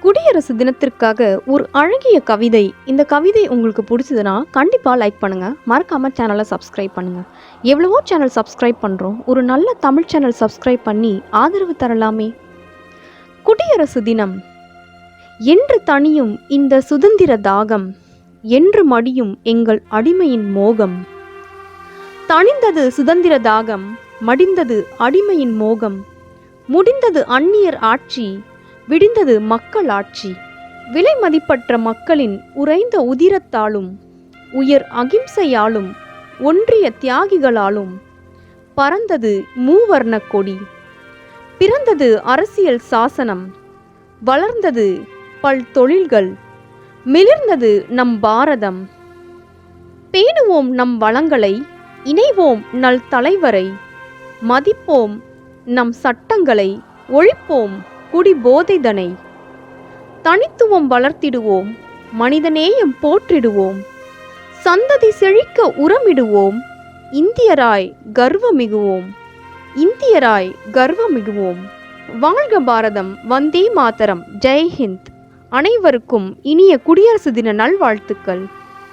குடியரசு தினத்திற்காக ஒரு அழகிய கவிதை. இந்த கவிதை உங்களுக்கு பிடிச்சதுன்னா கண்டிப்பாக லைக் பண்ணுங்கள் மறக்காமல் சேனலை சப்ஸ்கிரைப் பண்ணுங்கள் எவ்வளவோ சேனல் சப்ஸ்கிரைப் பண்ணுறோம் ஒரு நல்ல தமிழ் சேனல் சப்ஸ்கிரைப் பண்ணி ஆதரவு தரலாமே. குடியரசு தினம். என்று தணியும் இந்த சுதந்திர தாகம். என்று மடியும் எங்கள் அடிமையின் மோகம். தணிந்தது சுதந்திர தாகம். மடிந்தது அடிமையின் மோகம். முடிந்தது அந்நியர் ஆட்சி. விடிந்தது மக்கள் ஆட்சி. விலை மதிப்பற்ற மக்களின் உறைந்த உதிரத்தாலும் உயர் அகிம்சையாலும் ஒன்றிய தியாகிகளாலும் பறந்தது மூவர்ண கொடி. பிறந்தது அரசியல் சாசனம். வளர்ந்தது பல் தொழில்கள். மிளிர்ந்தது நம் பாரதம். பேணுவோம் நம் வளங்களை இணைவோம் நல் தலைவரை. மதிப்போம் நம் சட்டங்களை ஒழிப்போம் குடி போதைதனை. தனித்துவம் வளர்த்திடுவோம் மனிதநேயம் போற்றிடுவோம். சந்ததி செழிக்க உரமிடுவோம் இந்தியராய் கர்வமிகுவோம். இந்தியராய் கர்வமிகுவோம். வாழ்க பாரதம் வந்தே மாதரம் ஜெய்ஹிந்த். அனைவருக்கும் இனிய குடியரசு தின நல்வாழ்த்துக்கள்.